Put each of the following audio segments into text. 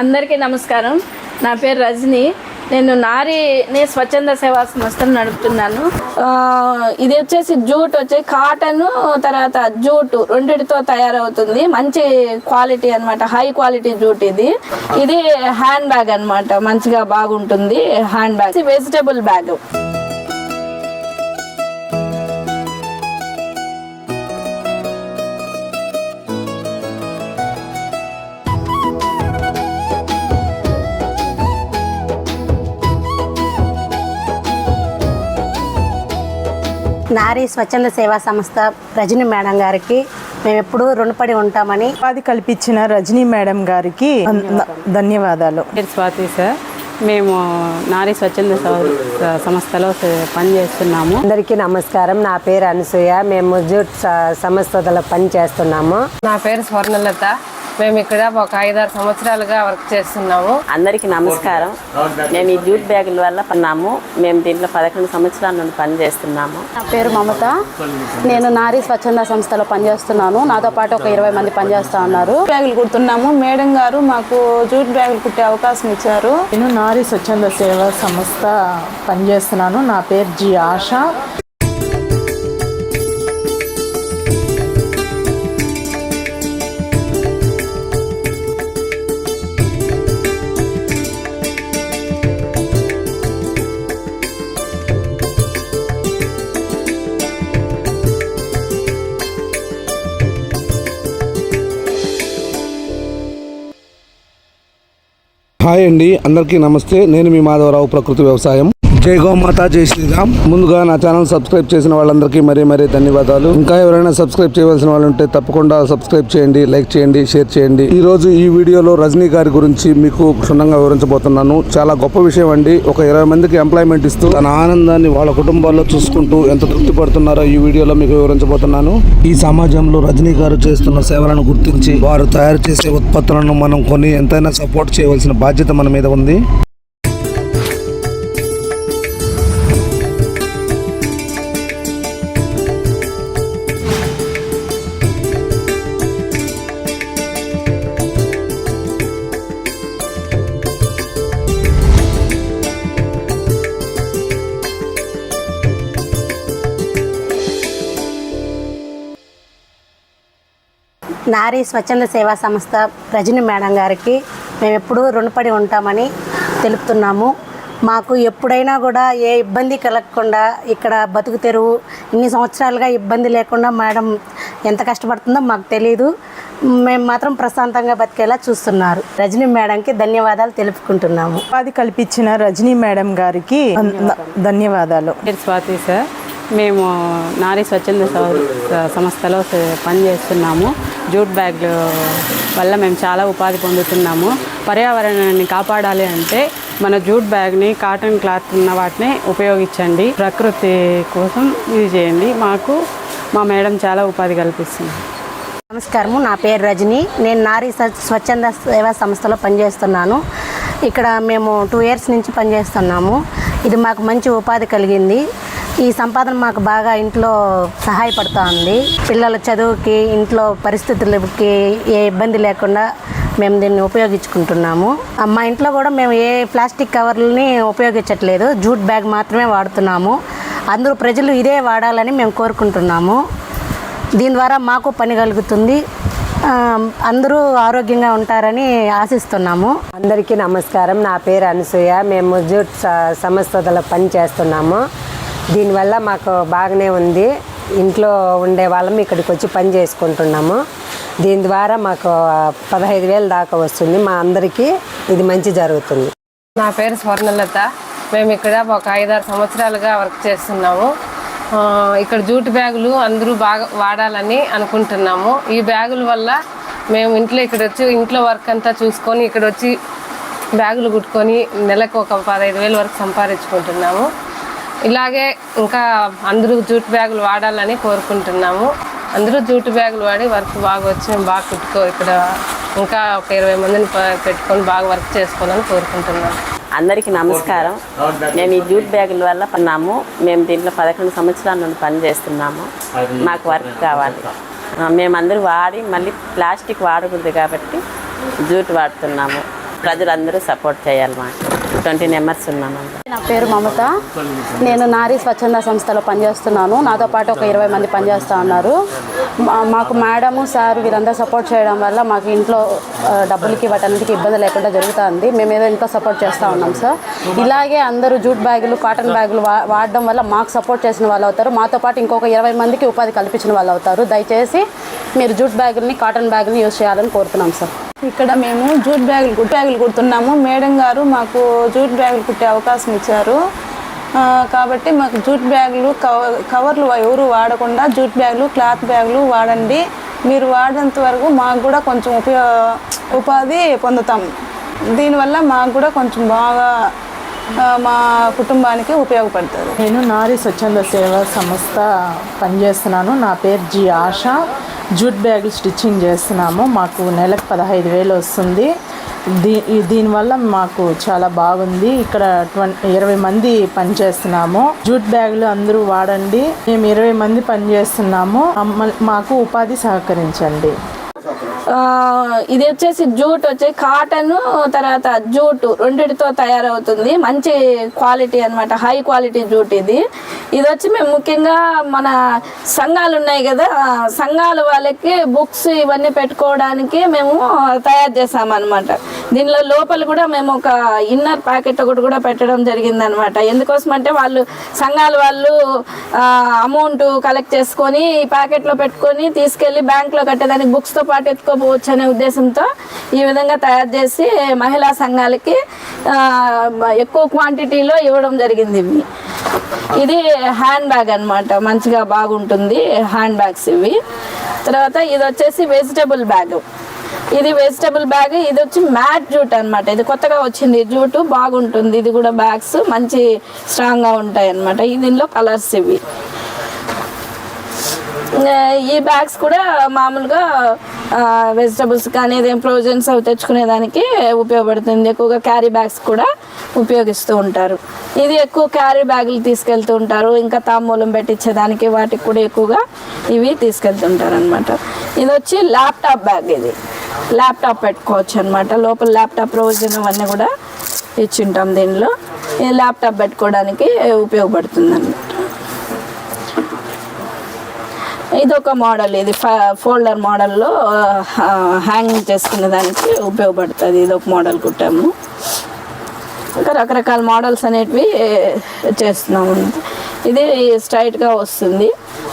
అందరికీ నమస్కారం. నా పేరు రజని. నేను నారిని స్వచ్ఛంద సేవా సంస్థను నడుపుతున్నాను. ఇది వచ్చేసి జూట్ వచ్చి కాటన్ తర్వాత జూట్ రెండిటితో తయారవుతుంది. మంచి క్వాలిటీ అన్నమాట. హై క్వాలిటీ జూట్ ఇది. ఇది హ్యాండ్ బ్యాగ్ అన్నమాట. మంచిగా బాగుంటుంది హ్యాండ్ బ్యాగ్. వెజిటబుల్ బ్యాగ్ నారీ స్వచ్ఛంద సేవా సంస్థ రజని మేడం గారికి మేము ఎప్పుడూ రుణపడి ఉంటామని ఉపాధి కల్పించిన రజనీ మేడం గారికి ధన్యవాదాలు. పేరు స్వాతి సార్ మేము నారీ స్వచ్ఛంద స- సంస్థలో పనిచేస్తున్నాము. అందరికీ నమస్కారం. నా పేరు అనసూయ. మేము జూట్ సంస్థలో పని చేస్తున్నాము నా పేరు స్వర్ణలత. మేము ఇక్కడ ఒక ఐదారు సంవత్సరాలుగా వర్క్ చేస్తున్నాము. అందరికీ నమస్కారం. మేము ఈ జూట్ బ్యాగుల వల్ల పన్నాము. మేము దీంట్లో పదకొండు సంవత్సరాల నుండి పనిచేస్తున్నాము. నా పేరు మమత. నేను నారీ స్వచ్ఛంద సంస్థలో పనిచేస్తున్నాను. నాతో పాటు ఒక ఇరవై మంది పనిచేస్తా ఉన్నారు. బ్యాగులు కుడుతున్నాము. మేడం గారు మాకు జూట్ బ్యాగులు కుట్టే అవకాశం ఇచ్చారు. నేను నారీ స్వచ్ఛంద సేవా సంస్థ పనిచేస్తున్నాను. నా పేరు జి ఆశ. హాయ్ అండి అందరికీ నమస్తే. నేను మీ మాధవరావు ప్రకృతి వ్యవసాయం. జై గోమాత జై శ్రీరామ్. ముందుగా నా ఛానల్ సబ్స్క్రైబ్ చేసిన వాళ్ళందరికీ మరీ మరీ ధన్యవాదాలు. ఇంకా ఎవరైనా సబ్స్క్రైబ్ చేయవలసిన వాళ్ళు ఉంటే తప్పకుండా సబ్స్క్రైబ్ చేయండి లైక్ చేయండి షేర్ చేయండి. ఈ రోజు ఈ వీడియోలో రజనీ గారి గురించి మీకు క్షుణ్ణంగా వివరించబోతున్నాను. చాలా గొప్ప విషయం అండి. ఒక ఇరవై మందికి ఎంప్లాయ్మెంట్ ఇస్తూ తన ఆనందాన్ని వాళ్ళ కుటుంబాల్లో చూసుకుంటూ ఎంత తృప్తి పడుతున్నారో ఈ వీడియోలో మీకు వివరించబోతున్నాను. ఈ సమాజంలో రజనీ గారు చేస్తున్న సేవలను గుర్తించి వారు తయారు చేసే ఉత్పత్తులను మనం కొని ఎంతైనా సపోర్ట్ చేయవలసిన బాధ్యత మన మీద ఉంది. నారీ స్వచ్ఛంద సేవా సంస్థ రజని మేడం గారికి మేము ఎప్పుడూ రుణపడి ఉంటామని తెలుపుతున్నాము. మాకు ఎప్పుడైనా కూడా ఏ ఇబ్బంది కలగకుండా ఇక్కడ బతుకు తెరువు ఇన్ని సంవత్సరాలుగా ఇబ్బంది లేకుండా మేడం ఎంత కష్టపడుతుందో మాకు తెలియదు మేము మాత్రం ప్రశాంతంగా బతికేలా చూస్తున్నారు. రజని మేడంకి ధన్యవాదాలు తెలుపుకుంటున్నాము. ఉపాధి కల్పించిన రజనీ మేడం గారికి ధన్యవాదాలు. స్వాతి సార్ మేము నారీ స్వచ్ఛంద సంస్థలో పనిచేస్తున్నాము. జూట్ బ్యాగ్లు వల్ల మేము చాలా ఉపాధి పొందుతున్నాము. పర్యావరణాన్ని కాపాడాలి అంటే మన జూట్ బ్యాగ్ని కాటన్ క్లాత్ ఉన్న వాటిని ఉపయోగించండి. ప్రకృతి కోసం ఇది చేయండి. మాకు మా మేడం చాలా ఉపాధి కల్పిస్తుంది. నమస్కారము. నా పేరు రజని. నేను నారీ స్వచ్ఛంద సేవా సంస్థలో పనిచేస్తున్నాను. ఇక్కడ మేము టూ ఇయర్స్ నుంచి పనిచేస్తున్నాము. ఇది మాకు మంచి ఉపాధి కలిగింది. ఈ సంపాదన మాకు బాగా ఇంట్లో సహాయపడుతూ ఉంది పిల్లల చదువుకి ఇంట్లో పరిస్థితులకి ఏ ఇబ్బంది లేకుండా మేము దీన్ని ఉపయోగించుకుంటున్నాము. మా ఇంట్లో కూడా మేము ఏ ప్లాస్టిక్ కవర్లని ఉపయోగించట్లేదు. జూట్ బ్యాగ్ మాత్రమే వాడుతున్నాము. అందరూ ప్రజలు ఇదే వాడాలని మేము కోరుకుంటున్నాము. దీని ద్వారా మాకు పని కలుగుతుంది. అందరూ ఆరోగ్యంగా ఉంటారని ఆశిస్తున్నాము. అందరికీ నమస్కారం. నా పేరు అనసూయ. మేము జూట్ సంస్థలో పని చేస్తున్నాము దీనివల్ల మాకు బాగానే ఉంది. ఇంట్లో ఉండే వాళ్ళం ఇక్కడికి వచ్చి పని చేసుకుంటున్నాము. దీని ద్వారా మాకు పదహైదు వేలు దాకా వస్తుంది. మా అందరికీ ఇది మంచి జరుగుతుంది. నా పేరు స్వర్ణలత. మేము ఇక్కడ ఒక ఐదారు సంవత్సరాలుగా వర్క్ చేస్తున్నాము. ఇక్కడ జూట్ బ్యాగులు అందరూ బాగా వాడాలని అనుకుంటున్నాము. ఈ బ్యాగుల వల్ల మేము ఇంట్లో ఇక్కడ వచ్చి ఇంట్లో వర్క్ అంతా చూసుకొని ఇక్కడ వచ్చి బ్యాగులు కుట్టుకొని నెలకు ఒక పదహైదు వేలు వరకు సంపాదించుకుంటున్నాము. ఇలాగే ఇంకా అందరూ జూట్ బ్యాగులు వాడాలని కోరుకుంటున్నాము. అందరూ జూట్ బ్యాగులు వాడి వర్క్ బాగా వచ్చి మేము బాగా కుట్టుకో ఇక్కడ ఇంకా ఒక ఇరవై మందిని పెట్టుకొని బాగా వర్క్ చేసుకోవాలని కోరుకుంటున్నాము అందరికీ నమస్కారం. మేము ఈ జూట్ బ్యాగుల వల్ల పన్నాము. మేము దీంట్లో పదకొండు సంవత్సరాల నుండి పనిచేస్తున్నాము మాకు వర్క్ కావాలి. మేమందరూ వాడి మళ్ళీ ప్లాస్టిక్ వాడకూడదు కాబట్టి జూట్ వాడుతున్నాము. ప్రజలందరూ సపోర్ట్ చేయాలి మాకు. ట్వంటీ మెంబర్స్ ఉన్నామండి నా పేరు మమత. నేను నారీ స్వచ్ఛంద సంస్థలో పనిచేస్తున్నాను. నాతో పాటు ఒక ఇరవై మంది పనిచేస్తూ ఉన్నారు. మా- మాకు మేడము సార్ వీరందరూ సపోర్ట్ చేయడం వల్ల మాకు ఇంట్లో డబ్బులకి వాటన్నిటికీ ఇబ్బంది లేకుండా జరుగుతుంది. మేము ఏదో ఇంట్లో సపోర్ట్ చేస్తూ ఉన్నాం సార్. ఇలాగే అందరూ జూట్ బ్యాగులు కాటన్ బ్యాగులు వా వాడడం వల్ల మాకు సపోర్ట్ చేసిన వాళ్ళు అవుతారు. మాతో పాటు ఇంకొక ఇరవై మందికి ఉపాధి కల్పించిన వాళ్ళు అవుతారు. దయచేసి మీరు జూట్ బ్యాగుల్ని కాటన్ బ్యాగుల్ని యూజ్ చేయాలని కోరుతున్నాం సార్. ఇక్కడ మేము జూట్ బ్యాగులు కుట్ బ్యాగులు కుడుతున్నాము. మేడం గారు మాకు జూట్ బ్యాగులు కుట్టే అవకాశం ఇచ్చారు. కాబట్టి మాకు జూట్ బ్యాగులు కవర్ కవర్లు ఎవరు వాడకుండా జూట్ బ్యాగులు క్లాత్ బ్యాగులు వాడండి. మీరు వాడేంత వరకు మాకు కూడా కొంచెం ఉపయో ఉపాధి పొందుతాం. దీనివల్ల మాకు కూడా కొంచెం బాగా మా కుటుంబానికి ఉపయోగపడుతుంది. నేను నారీ స్వచ్ఛంద సేవా సంస్థ పనిచేస్తున్నాను. నా పేరు జి ఆశ. జూట్ బ్యాగులు స్టిచ్చింగ్ చేస్తున్నాము. మాకు నెలకు పదహైదు వేలు వస్తుంది. దీ దీనివల్ల మాకు చాలా బాగుంది. ఇక్కడ ట్వంటీ ఇరవై మంది పనిచేస్తున్నాము. జూట్ బ్యాగులు అందరూ వాడండి. మేము ఇరవై మంది పనిచేస్తున్నాము. మాకు ఉపాధి సహకరించండి. ఇది వచ్చేసి జూట్ వచ్చి కాటన్ తర్వాత జూట్ రెండిటితో తయారవుతుంది. మంచి క్వాలిటీ అనమాట హై క్వాలిటీ జూట్ ఇది. ఇది వచ్చి మేము ముఖ్యంగా మన సంఘాలు ఉన్నాయి కదా సంఘాల వాళ్ళకి బుక్స్ ఇవన్నీ పెట్టుకోవడానికి మేము తయారు చేసామన్నమాట దీనిలో లోపల కూడా మేము ఒక ఇన్నర్ ప్యాకెట్ ఒకటి కూడా పెట్టడం జరిగింది అనమాట ఎందుకోసం అంటే వాళ్ళు సంఘాల వాళ్ళు అమౌంట్ కలెక్ట్ చేసుకొని ఈ ప్యాకెట్లో పెట్టుకొని తీసుకెళ్ళి బ్యాంక్లో కట్టేదానికి బుక్స్తో పాటు ఎత్తుకోపోవచ్చు అనే ఉద్దేశంతో ఈ విధంగా తయారు చేసి మహిళా సంఘాలకి ఎక్కువ క్వాంటిటీలో ఇవ్వడం జరిగింది ఇవి. ఇది హ్యాండ్ బ్యాగ్ అన్నమాట మంచిగా బాగుంటుంది హ్యాండ్ బ్యాగ్స్ ఇవి. తర్వాత ఇది వచ్చేసి వెజిటబుల్ బ్యాగ్. ఇది వెజిటబుల్ బ్యాగ్ ఇది వచ్చి మ్యాట్ జూట్ అన్నమాట. ఇది కొత్తగా వచ్చింది. జూటు బాగుంటుంది. ఇది కూడా బ్యాగ్స్ మంచి స్ట్రాంగ్గా ఉంటాయి అన్నమాట. దీనిలో కలర్స్ ఇవి. ఈ బ్యాగ్స్ కూడా మామూలుగా వెజిటబుల్స్ కానీ ఏదైనా ప్రొవిజన్స్ అవి తెచ్చుకునేదానికి ఉపయోగపడుతుంది. ఎక్కువగా క్యారీ బ్యాగ్స్ కూడా ఉపయోగిస్తూ ఉంటారు. ఇది ఎక్కువ క్యారీ బ్యాగులు తీసుకెళ్తూ ఉంటారు. ఇంకా తాంబూలం పెట్టించేదానికి వాటికి కూడా ఎక్కువగా ఇవి తీసుకెళ్తుంటారు అనమాట ఇది వచ్చి ల్యాప్టాప్ బ్యాగ్ ఇది. ల్యాప్టాప్ పెట్టుకోవచ్చు అనమాట లోపల ల్యాప్టాప్ ప్రొవిజన్ అవన్నీ కూడా ఇచ్చింటాం దీనిలో. ఇది ల్యాప్టాప్ పెట్టుకోవడానికి ఉపయోగపడుతుంది అనమాట ఇది ఒక మోడల్. ఇది ఫోల్డర్ మోడల్లో హ్యాంగింగ్ చేసుకునే దానికి ఉపయోగపడుతుంది. ఇది ఒక మోడల్ కుట్టాము. ఇంకా రకరకాల మోడల్స్ అనేటివి చేస్తున్నాము. ఇది స్ట్రైట్గా వస్తుంది.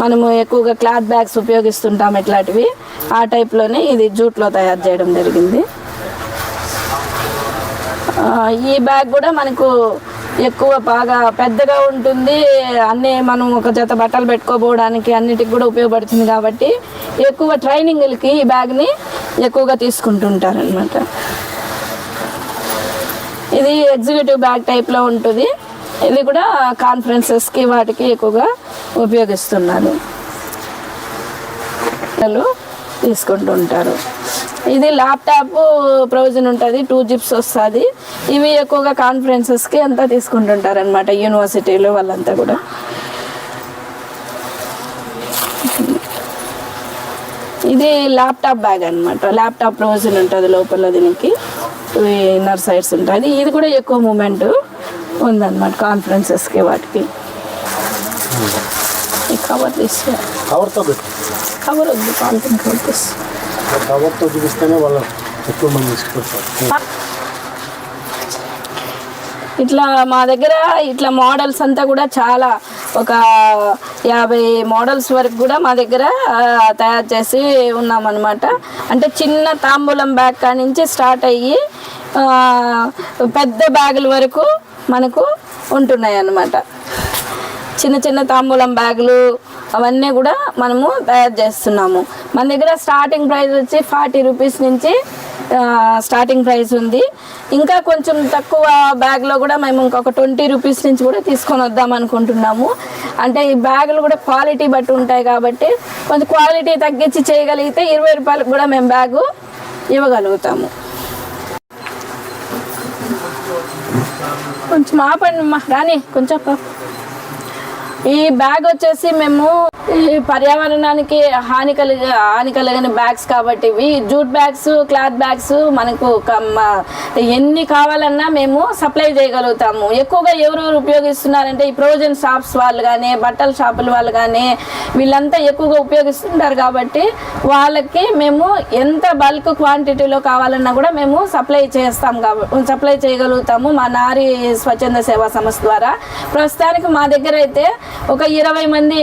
మనము ఎక్కువగా క్లాత్ బ్యాగ్స్ ఉపయోగిస్తుంటాం ఇట్లాంటివి. ఆ టైప్లోనే ఇది జూట్లో తయారు చేయడం జరిగింది. ఈ బ్యాగ్ కూడా మనకు ఎక్కువ బాగా పెద్దగా ఉంటుంది. అన్నీ మనం ఒక జత బట్టలు పెట్టుకోపోవడానికి అన్నిటికి కూడా ఉపయోగపడుతుంది కాబట్టి ఎక్కువ ట్రైనింగ్లకి ఈ బ్యాగ్ని ఎక్కువగా తీసుకుంటుంటారు అనమాట ఇది ఎగ్జిక్యూటివ్ బ్యాగ్ టైప్లో ఉంటుంది. ఇది కూడా కాన్ఫరెన్సెస్కి వాటికి ఎక్కువగా ఉపయోగిస్తున్నారు. పిల్లలు తీసుకుంటూ ఉంటారు. ఇది ల్యాప్టాప్ ప్రొవిజన్ ఉంటుంది టూ జిప్స్ వస్తుంది. ఇవి ఎక్కువగా కాన్ఫరెన్సెస్కి అంతా తీసుకుంటుంటారు అనమాట యూనివర్సిటీలో వాళ్ళంతా కూడా. ఇది ల్యాప్టాప్ బ్యాగ్ అనమాట ల్యాప్టాప్ ప్రొవిజన్ ఉంటుంది లోపల దీనికి. ఇన్నర్ సైడ్స్ ఉంటుంది. ఇది కూడా ఎక్కువ మూమెంట్ ఉందన్నమాట కాన్ఫరెన్సెస్కి వాటికి. ఈ కవర్ తీసుకో కవర్తో పెట్టు. కవర్ వద్దు కాన్ఫరెన్స్ కవర్తో చూపిస్తేనే వాళ్ళు ఎక్కువ మంది ఇట్లా మా దగ్గర ఇట్లా మోడల్స్ అంతా కూడా చాలా ఒక యాభై మోడల్స్ వరకు కూడా మా దగ్గర తయారు చేసి ఉన్నామన్నమాట. అంటే చిన్న తాంబూలం బ్యాగ్ కాడి నుంచి స్టార్ట్ అయ్యి పెద్ద బ్యాగుల వరకు మనకు ఉంటున్నాయి అన్నమాట చిన్న చిన్న తాంబూలం బ్యాగులు అవన్నీ కూడా మనము తయారు చేస్తున్నాము. మన దగ్గర స్టార్టింగ్ ప్రైస్ వచ్చి ఫార్టీ రూపీస్ నుంచి స్టార్టింగ్ ప్రైస్ ఉంది. ఇంకా కొంచెం తక్కువ బ్యాగ్లో కూడా మేము ఇంకొక ట్వంటీ రూపీస్ నుంచి కూడా తీసుకొని వద్దాం అనుకుంటున్నాము. అంటే ఈ బ్యాగులు కూడా క్వాలిటీ బట్టి ఉంటాయి కాబట్టి కొంచెం క్వాలిటీ తగ్గించి చేయగలిగితే ఇరవై రూపాయలకు కూడా మేము బ్యాగు ఇవ్వగలుగుతాము. కొంచెం ఆపండి అమ్మా. రాని కొంచెం ఈ బ్యాగ్ వచ్చేసి మేము పర్యావరణానికి హాని కలిగ హాని కలిగిన బ్యాగ్స్ కాబట్టి ఇవి జూట్ బ్యాగ్స్ క్లాత్ బ్యాగ్స్ మనకు ఎన్ని కావాలన్నా మేము సప్లై చేయగలుగుతాము. ఎక్కువగా ఎవరెవరు ఉపయోగిస్తున్నారంటే ఈ ప్రొవిజన్ షాప్స్ వాళ్ళు కానీ బట్టల షాపుల వాళ్ళు కానీ వీళ్ళంతా ఎక్కువగా ఉపయోగిస్తుంటారు కాబట్టి వాళ్ళకి మేము ఎంత బల్క్ క్వాంటిటీలో కావాలన్నా కూడా మేము సప్లై చేస్తాం కాబట్టి సప్లై చేయగలుగుతాము మా నారి స్వచ్ఛంద సేవా సంస్థ ద్వారా. ప్రస్తుతానికి మా దగ్గర అయితే ఒక ఇరవై మంది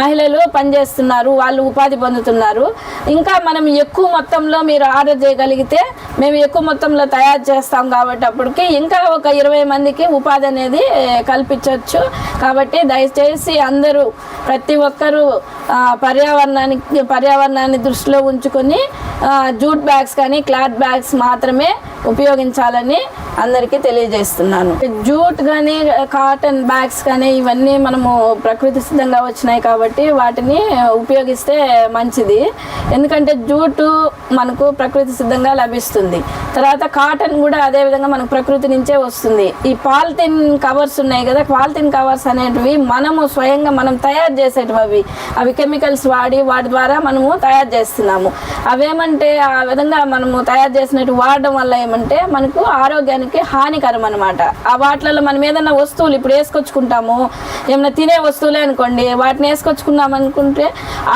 మహిళలు పనిచేస్తున్నారు వాళ్ళు ఉపాధి పొందుతున్నారు. ఇంకా మనం ఎక్కువ మొత్తంలో మీరు ఆర్డర్ చేయగలిగితే మేము ఎక్కువ మొత్తంలో తయారు చేస్తాం కాబట్టి అప్పటికి ఇంకా ఒక ఇరవై మందికి ఉపాధి అనేది కల్పించవచ్చు. కాబట్టి దయచేసి అందరూ ప్రతి ఒక్కరూ పర్యావరణానికి పర్యావరణాన్ని దృష్టిలో ఉంచుకొని జూట్ బ్యాగ్స్ కానీ క్లాత్ బ్యాగ్స్ మాత్రమే ఉపయోగించాలని అందరికీ తెలియజేస్తున్నాను. జూట్ కానీ కాటన్ బ్యాగ్స్ కానీ ఇవన్నీ మనము ప్రకృతి సిద్ధంగా వచ్చినాయి కాబట్టి వాటిని ఉపయోగిస్తే మంచిది. ఎందుకంటే జూటు మనకు ప్రకృతి సిద్ధంగా లభిస్తుంది. తర్వాత కాటన్ కూడా అదే విధంగా మనకు ప్రకృతి నుంచే వస్తుంది. ఈ పాలిథిన్ కవర్స్ ఉన్నాయి కదా పాలిథిన్ కవర్స్ అనేటివి మనము స్వయంగా మనం తయారు చేసేటివి అవి అవి కెమికల్స్ వాడి వాటి ద్వారా మనము తయారు చేస్తున్నాము. అవేమంటే ఆ విధంగా మనము తయారు చేసినట్టు వాడడం వల్ల ఏమంటే మనకు ఆరోగ్యానికి హానికరం అనమాట ఆ వాటిలలో మనం ఏదైనా వస్తువులు ఇప్పుడు వేసుకొచ్చుకుంటాము ఏమైనా తినే వస్తువులే అనుకోండి వాటిని వేసుకొచ్చుకున్నాం అనుకుంటే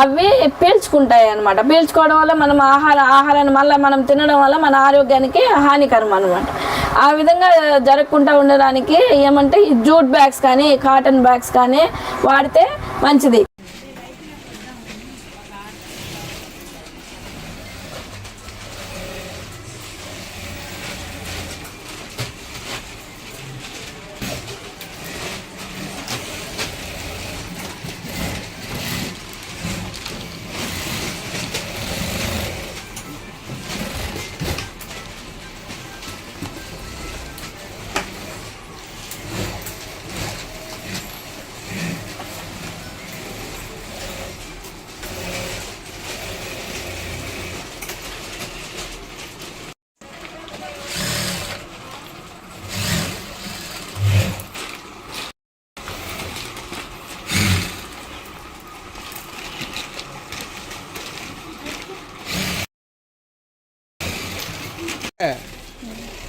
అవి పీల్చుకుంటాయి అనమాట పీల్చుకోవడం వల్ల మనం ఆహార ఆహారాన్ని మళ్ళీ మనం తినడం వల్ల మన ఆరోగ్యాన్ని ఆరోగ్యానికి హానికరం అనమాట ఆ విధంగా జరగకుండా ఉండడానికి ఏమంటే ఈ జూట్ బ్యాగ్స్ కానీ కాటన్ బ్యాగ్స్ కానీ వాడితే మంచిది.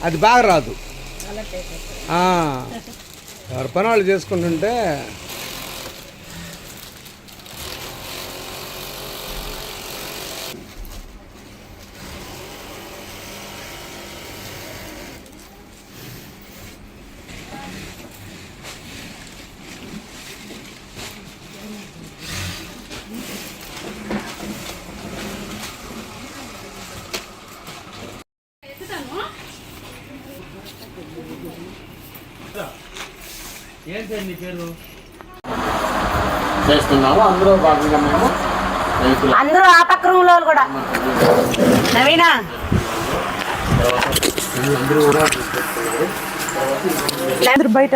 అది బాగా రాదు. ఎవరి పని వాళ్ళు చేసుకుంటుంటే చేస్తున్నాము. అందులో భాగంగా మేము రైతుల. అందరూ ఆ పక్క రూమ్లో వాళ్ళు కూడా. నవీనా? అందరూ కూడా అందరూ బయట.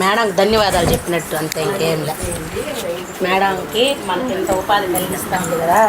మేడంకి ధన్యవాదాలు చెప్పినట్టు అంతే ఇంకేం లే. మేడంకి మనకి ఇంత ఉపాధి కలిగిస్తాం కదా.